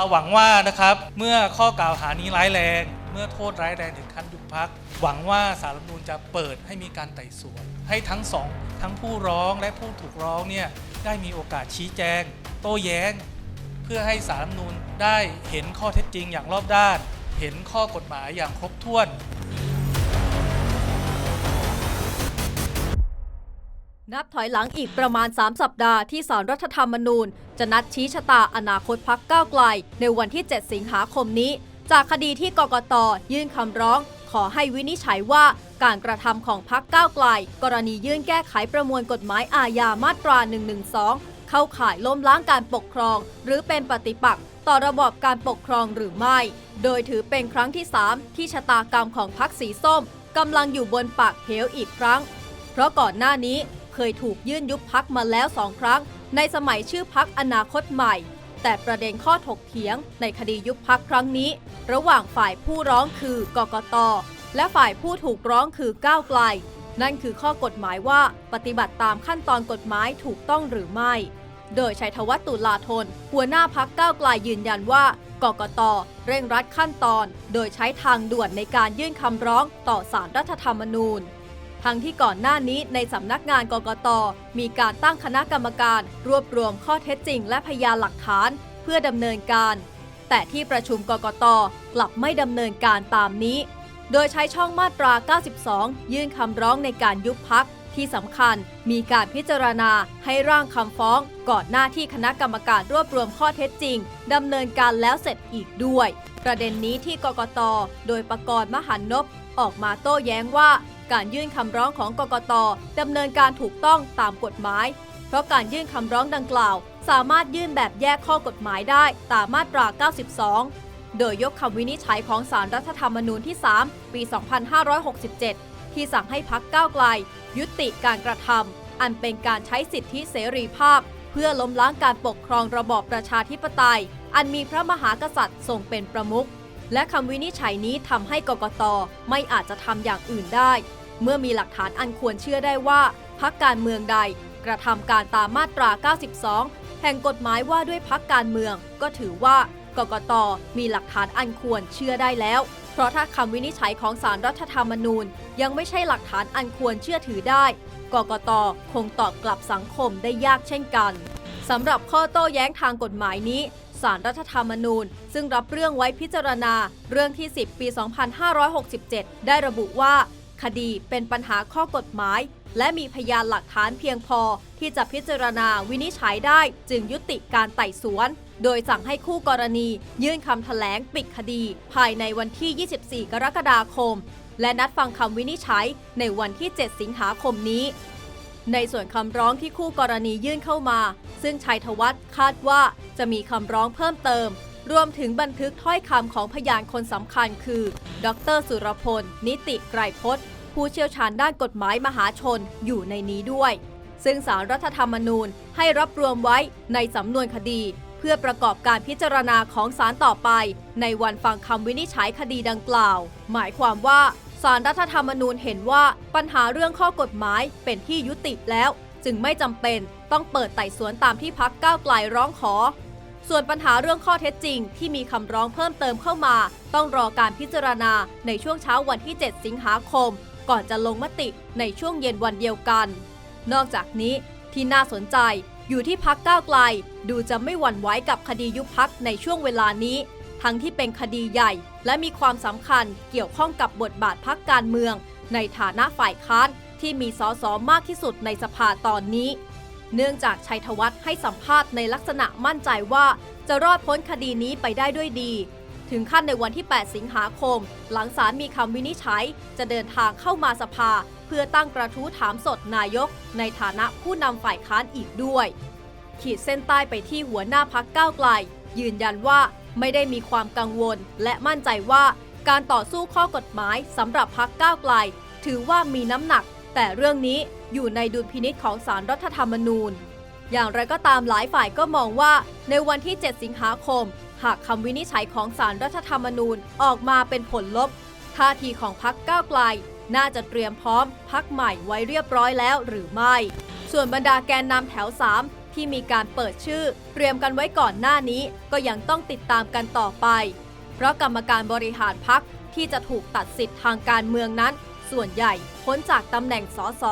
เราหวังว่านะครับเมื่อข้อกล่าวหานี้ร้ายแรง เมื่อโทษร้ายแรงถึงขั้นยุบพัก หวังว่าสารรัฐธรรมนูญจะเปิดให้มีการไต่สวน ให้ทั้งสองทั้งผู้ร้องและผู้ถูกร้องเนี่ยได้มีโอกาสชี้แจง โต้แย้ง เพื่อให้สารรัฐธรรมนูญได้เห็นข้อเท็จจริงอย่างรอบด้าน เห็นข้อกฎหมายอย่างครบถ้วน นับถอยหลังอีกประมาณ 3 สัปดาห์ที่สารรัฐธรรมนูญ จะนัดชี้ชะตาอนาคตพักก้าวไกล ในวันที่ 7 สิงหาคมนี้ จากคดีที่กกตยื่นคำร้อง ขอให้วินิจฉัยว่าการกระทำของพักก้าวไกล กรณียื่นแก้ไขประมวลกฎหมายอาญามาตรา 112 เข้าข่ายล้มล้างการปกครอง หรือเป็นปฏิปักษ์ต่อระบอบการปกครองหรือไม่ โดยถือเป็นครั้งที่ 3 ที่ชะตากรรมของพักสีส้มกำลังอยู่บนปากเหวอีกครั้ง เพราะก่อนหน้านี้ เคยถูกยื่นยุบพักมาแล้วสองครั้ง ในสมัยชื่อพักอนาคตใหม่ แต่ประเด็นข้อถกเถียงในคดียุบพักครั้งนี้ ระหว่างฝ่ายผู้ร้องคือกกต และฝ่ายผู้ถูกร้องคือก้าวไกล นั่นคือข้อกฎหมายว่าปฏิบัติตามขั้นตอนกฎหมายถูกต้องหรือไม่ โดยชัยธวัฒน์ตุลาธน หัวหน้าพักก้าวไกลยืนยันว่ากกตเร่งรัดขั้นตอน โดยใช้ทางด่วนในการยื่นคำร้องต่อสารรัฐธรรมนูญ ทั้งที่ก่อนหน้านี้ในสำนักงานกกต มีการตั้งคณะกรรมการ รวบรวมข้อเท็จจริงและพยานหลักฐาน เพื่อดำเนินการ แต่ที่ประชุมกกตกลับไม่ดำเนินการตามนี้ โดยใช้ช่องมาตรา 92 ยื่นคำร้องในการยุบพักที่สำคัญมีการพิจารณาให้ร่างคำฟ้องก่อนหน้าที่คณะกรรมการรวบรวมข้อเท็จจริงดำเนินการแล้วเสร็จอีกด้วย ประเด็นนี้ที่กกต โดยประกรณ์มหันนบออกมาโต้แย้งว่า การยื่นคำร้องของกกตดำเนินการถูกต้องตามกฎหมาย เพราะการยื่นคำร้องดังกล่าว สามารถยื่นแบบแยกข้อกฎหมายได้ตามมาตรา 92 โดยยกคำวินิจฉัยของสารรัฐธรรมนูญที่ 3 ปี 2567 ที่สั่งให้พักก้าวไกล ยุติการกระทำอันเป็นการใช้สิทธิเสรีภาพ เพื่อล้มล้างการปกครองระบอบประชาธิปไตย อันมีพระมหากษัตริย์ทรงเป็นประมุขและคำวินิจฉัยนี้ทำให้กกตไม่อาจจะทำอย่างอื่นได้ เมื่อมีหลักฐานอันควรเชื่อได้ว่าพักการเมืองใด กระทำการตามมาตรา 92 แห่งกฎหมายว่าด้วยพักการเมือง ก็ถือว่ากกตมีหลักฐานอันควรเชื่อได้แล้ว เพราะถ้าคำวินิจฉัยของสารรัฐธรรมนูญ ยังไม่ใช่หลักฐานอันควรเชื่อถือได้ กกตคงตอบกลับสังคมได้ยากเช่นกันสำหรับข้อโต้แย้งทางกฎหมายนี้สารรัฐธรรมนูญ ซึ่งรับเรื่องไว้พิจารณา เรื่องที่ 10 ปี 2567 ได้ระบุว่า คดีเป็นปัญหาข้อกฎหมาย และมีพยานหลักฐานเพียงพอที่จะพิจารณาวินิจฉัยได้จึงยุติการไต่สวน โดยสั่งให้คู่กรณี ยื่นคำแถลงปิดคดี ภายในวันที่ 24 กรกฎาคม และนัดฟังคำวินิจฉัยในวันที่ 7 สิงหาคมนี้ ในส่วนคำร้องที่คู่กรณียื่นเข้ามา ซึ่งชัยธวัฒน์คาดว่าจะมีคำร้องเพิ่มเติม รวมถึงบันทึกถ้อยคำของพยานคนสำคัญคือ ดรสุรพล นิติไกรพจน์ ผู้เชี่ยวชาญด้านกฎหมายมหาชนอยู่ในนี้ด้วย ซึ่งสารรัฐธรรมนูญให้รับรวมไว้ในสำนวนคดี เพื่อประกอบการพิจารณาของศาลต่อไป ในวันฟังคำวินิจฉัยคดีดังกล่าว หมายความว่าสารรัฐธรรมนูญเห็นว่าปัญหาเรื่องข้อกฎหมายเป็นที่ยุติแล้ว จึงไม่จำเป็นต้องเปิดไต่สวนตามที่พักก้าวไกลร้องขอ ส่วนปัญหาเรื่องข้อเท็จจริง ที่มีคำร้องเพิ่มเติมเข้ามา ต้องรอการพิจารณาในช่วงเช้าวันที่ 7 สิงหาคม ก่อนจะลงมติในช่วงเย็นวันเดียวกัน นอกจากนี้ที่น่าสนใจอยู่ที่พักก้าวไกล ดูจะไม่หวั่นไหวกับคดียุบพักในช่วงเวลานี้ ทั้งที่เป็นคดีใหญ่ และมีความสำคัญเกี่ยวข้องกับบทบาทพักการเมือง ในฐานะฝ่ายค้านที่มีสสมากที่สุดในสภาตอนนี้ เนื่องจากชัยธวัฒน์ให้สัมภาษณ์ในลักษณะมั่นใจว่าจะรอดพ้นคดีนี้ไปได้ด้วยดี ถึงขั้นในวันที่ 8 สิงหาคม หลังศาลมีคำวินิจฉัย จะเดินทางเข้ามาสภา เพื่อตั้งกระทู้ถามสดนายก ในฐานะผู้นำฝ่ายค้านอีกด้วย ขีดเส้นใต้ไปที่หัวหน้าพักก้าวไกล ยืนยันว่าไม่ได้มีความกังวล และมั่นใจว่าการต่อสู้ข้อกฎหมายสำหรับพักก้าวไกล ถือว่ามีน้ำหนัก แต่เรื่องนี้อยู่ในดุลพินิษของสารรัฐธรรมนูญ อย่างไรก็ตามหลายฝ่ายก็มองว่าในวันที่ 7 สิงหาคม หากคำวินิจฉัยของสารรัฐธรรมนูญออกมาเป็นผลลบ ท่าทีของพักก้าวไกล น่าจะเตรียมพร้อมพักใหม่ไว้เรียบร้อยแล้วหรือไม่ ส่วนบรรดาแกนนำแถว 3 ที่มีการเปิดชื่อ เตรียมกันไว้ก่อนหน้านี้ก็ยังต้องติดตามกันต่อไป เพราะกรรมการบริหารพักที่จะถูกตัดสิทธิ์ทางการเมืองนั้น ส่วนใหญ่พ้นจากตำแหน่งสส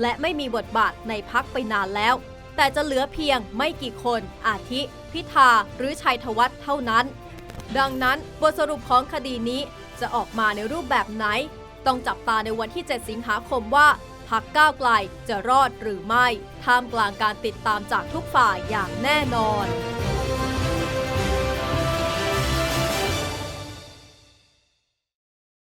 และไม่มีบทบาทในพักไปนานแล้ว แต่จะเหลือเพียงไม่กี่คนอาทิ พิธาหรือชัยธวัฒน์เท่านั้น ดังนั้นบทสรุปของคดีนี้จะออกมาในรูปแบบไหน ต้องจับตาในวันที่ 7 สิงหาคมว่าพักก้าวไกลจะรอดหรือไม่ ท่ามกลางการติดตามจากทุกฝ่ายอย่างแน่นอน